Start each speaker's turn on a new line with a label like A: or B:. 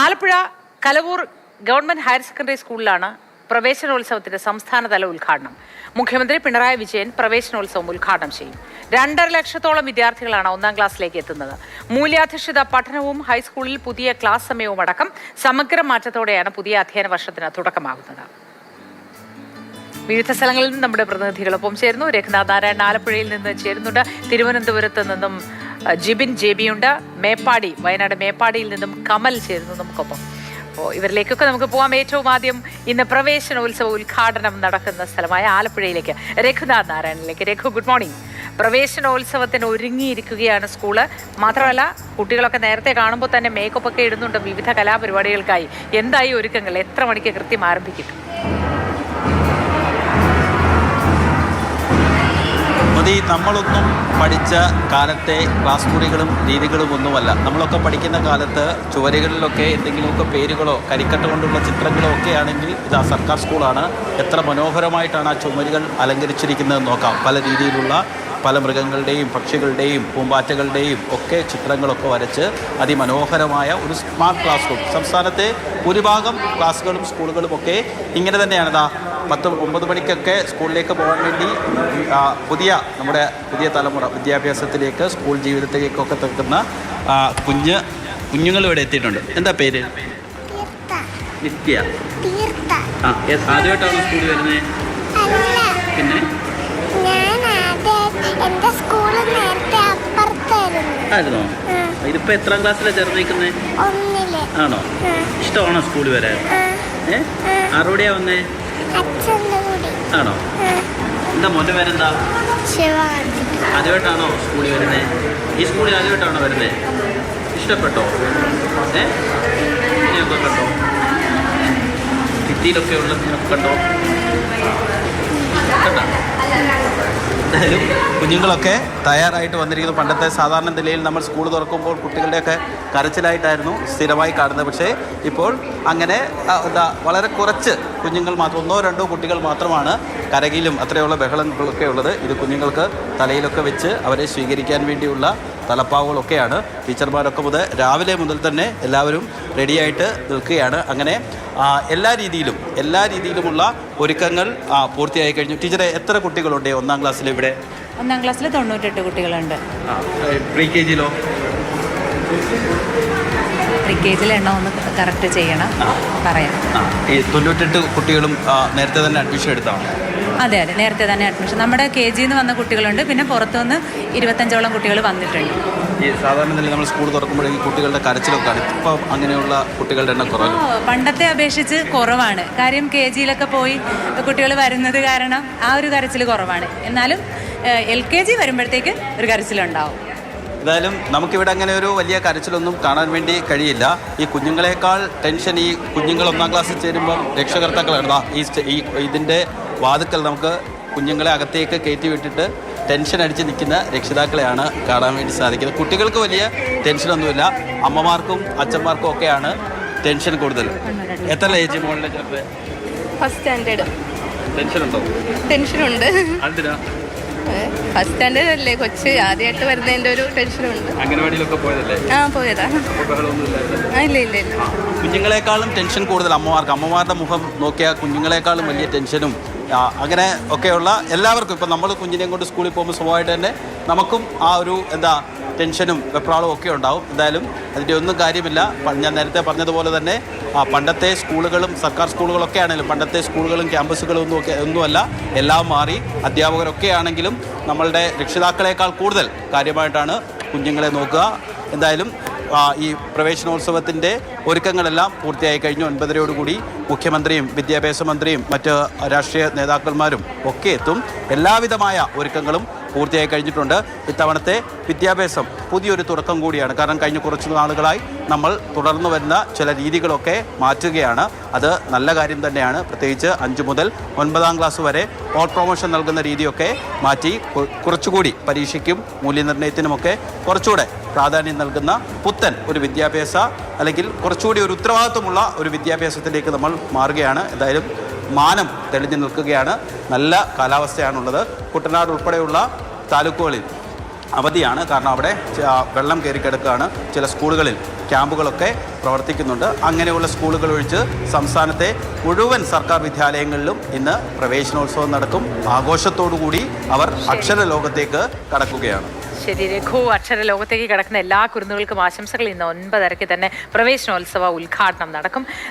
A: Alappuzha Kalavoor government higher secondary സ്കൂളിലാണ് പ്രവേശനോത്സവത്തിന്റെ സംസ്ഥാനതല ഉദ്ഘാടനം. മുഖ്യമന്ത്രി പിണറായി വിജയൻ പ്രവേശനോത്സവം ഉദ്ഘാടനം ചെയ്യും. രണ്ടര ലക്ഷത്തോളം വിദ്യാർത്ഥികളാണ് ഒന്നാം ക്ലാസ്സിലേക്ക് എത്തുന്നത്. മൂല്യാധിഷ്ഠിത പഠനവും ഹൈസ്കൂളിൽ പുതിയ ക്ലാസ് സമയവും അടക്കം സമഗ്ര മാറ്റത്തോടെയാണ് പുതിയ അധ്യയന വർഷത്തിന് തുടക്കമാകുന്നത്. വിവിധ സ്ഥലങ്ങളിൽ നിന്നും നമ്മുടെ പ്രതിനിധികളൊപ്പം ചേരുന്നു. രഘുനാഥ് നാരായണൻ ആലപ്പുഴയിൽ നിന്ന് ചേരുന്നുണ്ട്. തിരുവനന്തപുരത്ത് നിന്നും ജിബിൻ ജെബിയുണ്ട്. മേപ്പാടി വയനാട് മേപ്പാടിയിൽ നിന്നും കമൽ ചേരുന്നു നമുക്കൊപ്പം. അപ്പോൾ ഇവരിലേക്കൊക്കെ നമുക്ക് പോകാം ഏറ്റവും ആദ്യം ഇന്ന് പ്രവേശനോത്സവ ഉദ്ഘാടനം നടക്കുന്ന സ്ഥലമായ ആലപ്പുഴയിലേക്ക്. രഘുനാഥ് നാരായണനിലേക്ക്. രഘു ഗുഡ് മോർണിംഗ് പ്രവേശനോത്സവത്തിന് ഒരുങ്ങിയിരിക്കുകയാണ് സ്കൂൾ. മാത്രമല്ല കുട്ടികളൊക്കെ നേരത്തെ കാണുമ്പോൾ തന്നെ മേക്കപ്പ് ഒക്കെ ഇടുന്നുണ്ട് വിവിധ കലാപരിപാടികൾക്കായി. എന്തായി ഒരുക്കങ്ങൾ? എത്ര മണിക്ക് കൃത്യം ആരംഭിക്കും?
B: മതി നമ്മളൊന്നും പഠിച്ച കാലത്തെ ക്ലാസ് മുറികളും രീതികളും ഒന്നുമല്ല നമ്മളൊക്കെ പഠിക്കുന്ന കാലത്ത് ചുവരുകളിലൊക്കെ എന്തെങ്കിലുമൊക്കെ പേരുകളോ കരിക്കട്ട കൊണ്ടുള്ള ചിത്രങ്ങളോ ഒക്കെ ആണെങ്കിൽ ഇത് ആ സർക്കാർ സ്കൂളാണ് എത്ര മനോഹരമായിട്ടാണ് ആ ചുമരുകൾ അലങ്കരിച്ചിരിക്കുന്നത് നോക്കാം. പല രീതിയിലുള്ള പല മൃഗങ്ങളുടെയും പക്ഷികളുടെയും പൂമ്പാറ്റകളുടെയും ഒക്കെ ചിത്രങ്ങളൊക്കെ വരച്ച് അതിമനോഹരമായ ഒരു സ്മാർട്ട് ക്ലാസ് റൂം. സംസ്ഥാനത്തെ ഭൂരിഭാഗം ക്ലാസ്സുകളും സ്കൂളുകളും ഒക്കെ ഇങ്ങനെ തന്നെയാണ് ഇതാ പത്ത് ഒമ്പത് മണിക്കൊക്കെ സ്കൂളിലേക്ക് പോകാൻ വേണ്ടി പുതിയ നമ്മുടെ പുതിയ തലമുറ വിദ്യാഭ്യാസത്തിലേക്ക് സ്കൂൾ ജീവിതത്തിലേക്കൊക്കെ തീർക്കുന്ന കുഞ്ഞ് കുഞ്ഞുങ്ങൾ ഇവിടെ എത്തിയിട്ടുണ്ട്. എന്താ പേര്? നിത്യ. ആ ആദ്യമായിട്ടാണ് സ്കൂളിൽ വരുന്നത്? പിന്നെ? ആയിരുന്നോ ഇതിപ്പോ എത്രാം ക്ലാസ്സിലാണ് ചേർന്നിരിക്കുന്നത് ആണോ? ഇഷ്ടമാണോ സ്കൂളിൽ വരാൻ? ഏ? ആരോടെയാ വന്നേ? ആണോ? എന്താ മോന്റെ പേരെന്താ? ആദ്യമായിട്ടാണോ സ്കൂളിൽ വരുന്നേ? ഈ സ്കൂളിൽ ആദ്യമായിട്ടാണോ വരുന്നേ? ഇഷ്ടപ്പെട്ടോ? ഏ? ഇതിനെയൊക്കെ കണ്ടോ? ഭിത്തിയിലൊക്കെ ഉള്ള കണ്ടോ? കണ്ടോ? എന്തായാലും കുഞ്ഞുങ്ങളൊക്കെ തയ്യാറായിട്ട് വന്നിരിക്കുന്നു. പണ്ടത്തെ സാധാരണ നിലയിൽ നമ്മൾ സ്കൂൾ തുറക്കുമ്പോൾ കുട്ടികളുടെയൊക്കെ കരച്ചിലായിട്ടായിരുന്നു സ്ഥിരമായി കാണുന്നത്. പക്ഷേ ഇപ്പോൾ അങ്ങനെ എന്താ വളരെ കുറച്ച് കുഞ്ഞുങ്ങൾ മാത്രം ഒന്നോ രണ്ടോ കുട്ടികൾ മാത്രമാണ് കരകിലും അത്രയുള്ള ബഹളങ്ങളൊക്കെ ഉള്ളത്. ഇത് കുഞ്ഞുങ്ങൾക്ക് തലയിലൊക്കെ വെച്ച് അവരെ സ്വീകരിക്കാൻ വേണ്ടിയുള്ള തലപ്പാവുകളൊക്കെയാണ്. ടീച്ചർമാരൊക്കെ മുതൽ രാവിലെ മുതൽ തന്നെ എല്ലാവരും റെഡിയായിട്ട് നിൽക്കുകയാണ്. അങ്ങനെ എല്ലാ രീതിയിലും എല്ലാ രീതിയിലുമുള്ള ഒരുക്കങ്ങൾ പൂർത്തിയായി കഴിഞ്ഞു. ടീച്ചറെ എത്ര കുട്ടികളുണ്ട് ഒന്നാം ക്ലാസ്സിൽ ഇവിടെ?
A: ഒന്നാം ക്ലാസ്സിൽ തൊണ്ണൂറ്റെട്ട് കുട്ടികളുണ്ട്.
B: പ്രീ കെ ജിയിലോ
A: പ്രീ കെ ജിയിൽ എണ്ണം ഒന്ന് കറക്റ്റ് ചെയ്യണം. പറയാം.
B: ഈ തൊണ്ണൂറ്റെട്ട് കുട്ടികളും നേരത്തെ തന്നെ അഡ്മിഷൻ എടുത്താണ്
C: അതെ അതെ. നേരത്തെ തന്നെ അഡ്മിഷൻ നമ്മുടെ കെ ജിന്ന് വന്ന കുട്ടികളുണ്ട്. പിന്നെ പുറത്തുനിന്ന് ഇരുപത്തഞ്ചോളം കുട്ടികൾ വന്നിട്ടുണ്ട്.
B: ഈ സാധാരണ നിലയിൽ നമ്മൾ സ്കൂൾ തുറക്കുമ്പോഴേക്കും കുട്ടികളുടെ കരച്ചിലൊക്കെ അങ്ങനെയുള്ള കുട്ടികളുടെ എണ്ണം കുറവ്.
C: പണ്ടത്തെ അപേക്ഷിച്ച് കുറവാണ്. കാര്യം കെ ജിയിലൊക്കെ പോയി കുട്ടികൾ വരുന്നത് കാരണം ആ ഒരു കരച്ചിൽ കുറവാണ്. എന്നാലും എൽ കെ ജി വരുമ്പോഴത്തേക്ക് ഒരു കരച്ചിലുണ്ടാവും.
B: എന്തായാലും നമുക്കിവിടെ അങ്ങനെ ഒരു വലിയ കരച്ചിലൊന്നും കാണാൻ വേണ്ടി കഴിയില്ല. ഈ കുഞ്ഞുങ്ങളെക്കാൾ ടെൻഷൻ ഈ കുഞ്ഞുങ്ങൾ ഒന്നാം ക്ലാസ്സിൽ ചേരുമ്പോൾ രക്ഷകർത്താക്കളാണ്. ഈ ഇതിന്റെ വാതുക്കൽ നമുക്ക് കുഞ്ഞുങ്ങളെ അകത്തേക്ക് കയറ്റി വിട്ടിട്ട് ടെൻഷൻ അടിച്ച് നിൽക്കുന്ന രക്ഷിതാക്കളെയാണ് കാണാൻ വേണ്ടി സാധിക്കുന്നത്. കുട്ടികൾക്ക് വലിയ ടെൻഷനൊന്നുമില്ല അമ്മമാർക്കും അച്ഛന്മാർക്കും ഒക്കെയാണ് ടെൻഷൻ കൂടുതൽ. എത്ര ഏജ് മോളിലെ
D: ഫസ്റ്റ് സ്റ്റാൻഡേർഡ്
B: ടെൻഷനുണ്ടോ
D: ടെൻഷനുണ്ട്
B: അതിനാ
D: ഫസ്റ്റ് സ്റ്റാൻഡേർഡ് അല്ലേ കൊച്ച്. ആദ്യമായിട്ട് വരുന്നതിന്റെ ഒരു
B: അംഗനവാടിയിലൊക്കെ പോയതല്ലേ?
D: ആ പോയതാ. ഇല്ല ഇല്ല ഇല്ല.
B: കുഞ്ഞുങ്ങളെക്കാളും ടെൻഷൻ കൂടുതൽ അമ്മമാർക്ക്. അമ്മമാരുടെ മുഖം നോക്കിയാൽ കുഞ്ഞുങ്ങളെക്കാളും വലിയ ടെൻഷനും അങ്ങനെ ഒക്കെയുള്ള എല്ലാവർക്കും ഇപ്പം നമ്മൾ കുഞ്ഞിനെയും കൊണ്ട് സ്കൂളിൽ പോകുമ്പോൾ സ്വഭാവമായിട്ട് തന്നെ നമുക്കും ആ ഒരു എന്താ ടെൻഷനും വെപ്രാളവും ഒക്കെ ഉണ്ടാവും. എന്തായാലും അതിന്റെ ഒന്നും കാര്യമില്ല. ഞാൻ നേരത്തെ പറഞ്ഞതുപോലെ തന്നെ ആ, പണ്ടത്തെ സ്കൂളുകളും സർക്കാർ സ്കൂളുകളൊക്കെ ആണെങ്കിലും പണ്ടത്തെ സ്കൂളുകളും ക്യാമ്പസുകളും ഒന്നും ഒക്കെ ഒന്നുമല്ല. എല്ലാം മാറി. അധ്യാപകരൊക്കെ ആണെങ്കിലും നമ്മളുടെ രക്ഷിതാക്കളെക്കാൾ കൂടുതൽ കാര്യമായിട്ടാണ് കുഞ്ഞുങ്ങളെ നോക്കുക. എന്തായാലും ഈ പ്രവേശനോത്സവത്തിന്റെ ഒരുക്കങ്ങളെല്ലാം പൂർത്തിയായി കഴിഞ്ഞു. ഒൻപതരയോടുകൂടി മുഖ്യമന്ത്രിയും വിദ്യാഭ്യാസ മന്ത്രിയും മറ്റ് രാഷ്ട്രീയ നേതാക്കന്മാരും ഒക്കെ എത്തും. എല്ലാവിധമായ ഒരുക്കങ്ങളും പൂർത്തിയായി കഴിഞ്ഞിട്ടുണ്ട്. ഇത്തവണത്തെ വിദ്യാഭ്യാസം പുതിയൊരു തുടക്കം കൂടിയാണ്. കാരണം കഴിഞ്ഞ കുറച്ച് നാളുകളായി നമ്മൾ തുടർന്നു വരുന്ന ചില രീതികളൊക്കെ മാറ്റുകയാണ്. അത് നല്ല കാര്യം തന്നെയാണ്. പ്രത്യേകിച്ച് അഞ്ച് മുതൽ ഒൻപതാം ക്ലാസ് വരെ ഓൾ പ്രൊമോഷൻ നൽകുന്ന രീതിയൊക്കെ മാറ്റി കുറച്ചുകൂടി പരീക്ഷയ്ക്കും മൂല്യനിർണയത്തിനുമൊക്കെ കുറച്ചുകൂടെ പ്രാധാന്യം നൽകുന്ന പുത്തൻ ഒരു വിദ്യാഭ്യാസ അല്ലെങ്കിൽ കുറച്ചുകൂടി ഒരു ഉത്തരവാദിത്വമുള്ള ഒരു വിദ്യാഭ്യാസത്തിലേക്ക് നമ്മൾ മാറുകയാണ്. എന്തായാലും മാനം തെളിഞ്ഞു നിൽക്കുകയാണ്. നല്ല കാലാവസ്ഥയാണുള്ളത്. കുട്ടനാട് ഉൾപ്പെടെയുള്ള താലൂക്കുകളിൽ അവധിയാണ്. കാരണം അവിടെ വെള്ളം കയറി കിടക്കുകയാണ്. ചില സ്കൂളുകളിൽ ക്യാമ്പുകളൊക്കെ പ്രവർത്തിക്കുന്നുണ്ട്. അങ്ങനെയുള്ള സ്കൂളുകൾ ഒഴിച്ച് സംസ്ഥാനത്തെ മുഴുവൻ സർക്കാർ വിദ്യാലയങ്ങളിലും ഇന്ന് പ്രവേശനോത്സവം നടക്കും. ആഘോഷത്തോടു കൂടി അവർ അക്ഷര ലോകത്തേക്ക് കടക്കുകയാണ്.
A: ശരി രഘു. അക്ഷര ലോകത്തേക്ക് കിടക്കുന്ന എല്ലാ കുരുന്നുകൾക്കും ആശംസകൾ. ഇന്ന് ഒൻപതരയ്ക്ക് തന്നെ പ്രവേശനോത്സവ ഉദ്ഘാടനം നടക്കും.